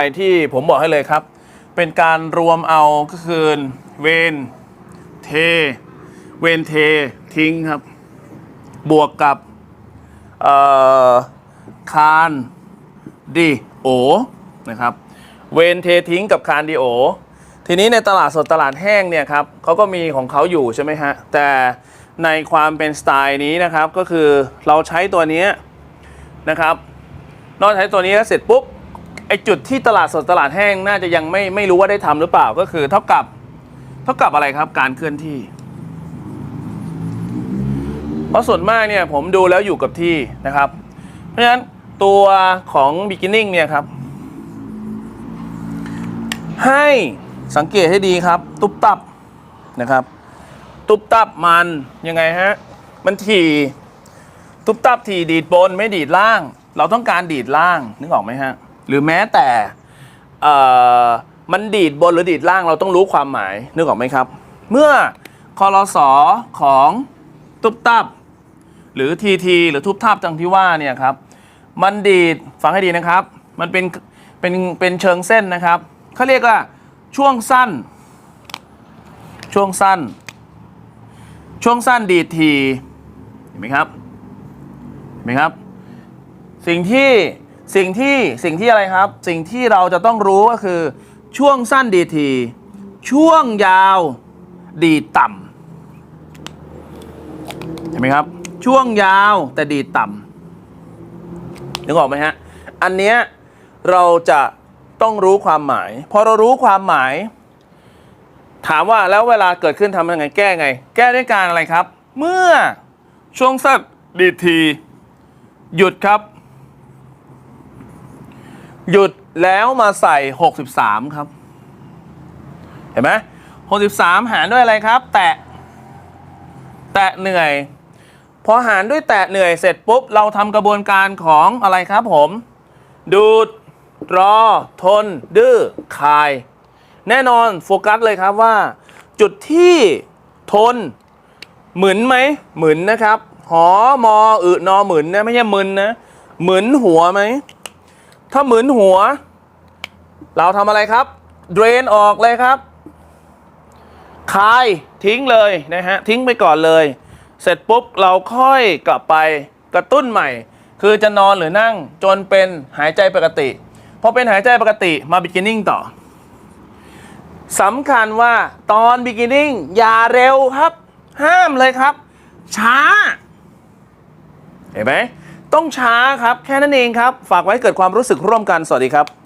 ไอที่ผมบอกให้เลยครับ เป็นการรวมเอาก็คือเวนเท เวนเท ทิ้งครับ บวกกับคานดีโอนะครับ เวนเททิ้งกับคานดีโอทีนี้ในตลาดสดตลาดแห้งเนี่ยครับเขาก็มีของเขาอยู่ใช่ไหมฮะ แต่ในความเป็นสไตล์นี้นะครับ ก็คือเราใช้ตัวนี้นะครับ นอกจากใช้ตัวนี้แล้วเสร็จปุ๊บ ไอจุดที่ตลาดสดตลาดแห้งน่าจะยังไม่ไม่รู้ว่าได้ทำหรือเปล่าก็คือ เท่ากับ เท่ากับอะไรครับ การเคลื่อนที่ เพราะส่วนมากเนี่ยผมดูแล้วอยู่กับที่นะครับ เพราะฉะนั้นตัวของ beginning เนี่ยครับ ให้สังเกตให้ดีครับ ตุ๊บตับนะครับ ตุ๊บตับมันยังไงฮะมันถี่ตุ๊บตับทีดีดบนไม่ดีดล่าง เราต้องการดีดล่างนึกออกไหมฮะ หรือแม้แต่มันดีดบนหรือดีดล่างเราต้องรู้ความหมายนึกออกไหมครับ เมื่อคอรสอของตุบตับ หรือทีทีหรือทุบทับจังที่ว่าเนี่ยครับ มันดีดฟังให้ดีนะครับ มันเป็นเป็นเป็นเชิงเส้นนะครับเขาเรียกว่าช่วงสั้น ช่วงสั้น ช่วงสั้นดีดทีเห็นไหมครับเห็นไหมครับ สิ่งที่ สิ่งที่สิ่งที่อะไรครับ สิ่งที่เราจะต้องรู้ก็คือ ช่วงสั้นดีที ช่วงยาวดีต่ำเห็นไหมครับ ช่วงยาวแต่ดีต่ำนึกออกไหมฮะ อันเนี้ยเราจะต้องรู้ความหมาย พอเรารู้ความหมาย ถามว่าแล้วเวลาเกิดขึ้นทำยังไงแก้ไง แก้ด้วยการอะไรครับ เมื่อช่วงสั้นดีที หยุดครับ หยุดแล้วมาใส่ 63 ครับ เห็นไหม63 หารด้วยอะไรครับ แตะ แตะเหนื่อย พอหารด้วยแตะเหนื่อยเสร็จปุ๊บ เราทำกระบวนการของอะไรครับผม ดูด รอ ทน ดื้อ คาย แน่นอนโฟกัสเลยครับว่า จุดที่ทน หมึนไหมหมึนนะครับ หอมออึนอหมึนนะไม่ใช่มึนนะหมึนหัวไหม ถ้าหมึนหัว เราทำอะไรครับ เดรนออกเลยครับ คายทิ้งเลยนะฮะ ทิ้งไปก่อนเลย เสร็จปุ๊บเราค่อยกลับไปกระตุ้นใหม่ คือจะนอนหรือนั่งจนเป็นหายใจปกติ พอเป็นหายใจปกติมา beginning ต่อสำคัญว่าตอน beginning อย่าเร็วครับ ห้ามเลยครับ ช้า เห็นไหม ต้องช้าครับ แค่นั้นเองครับ ฝากไว้เกิดความรู้สึกร่วมกัน สวัสดีครับ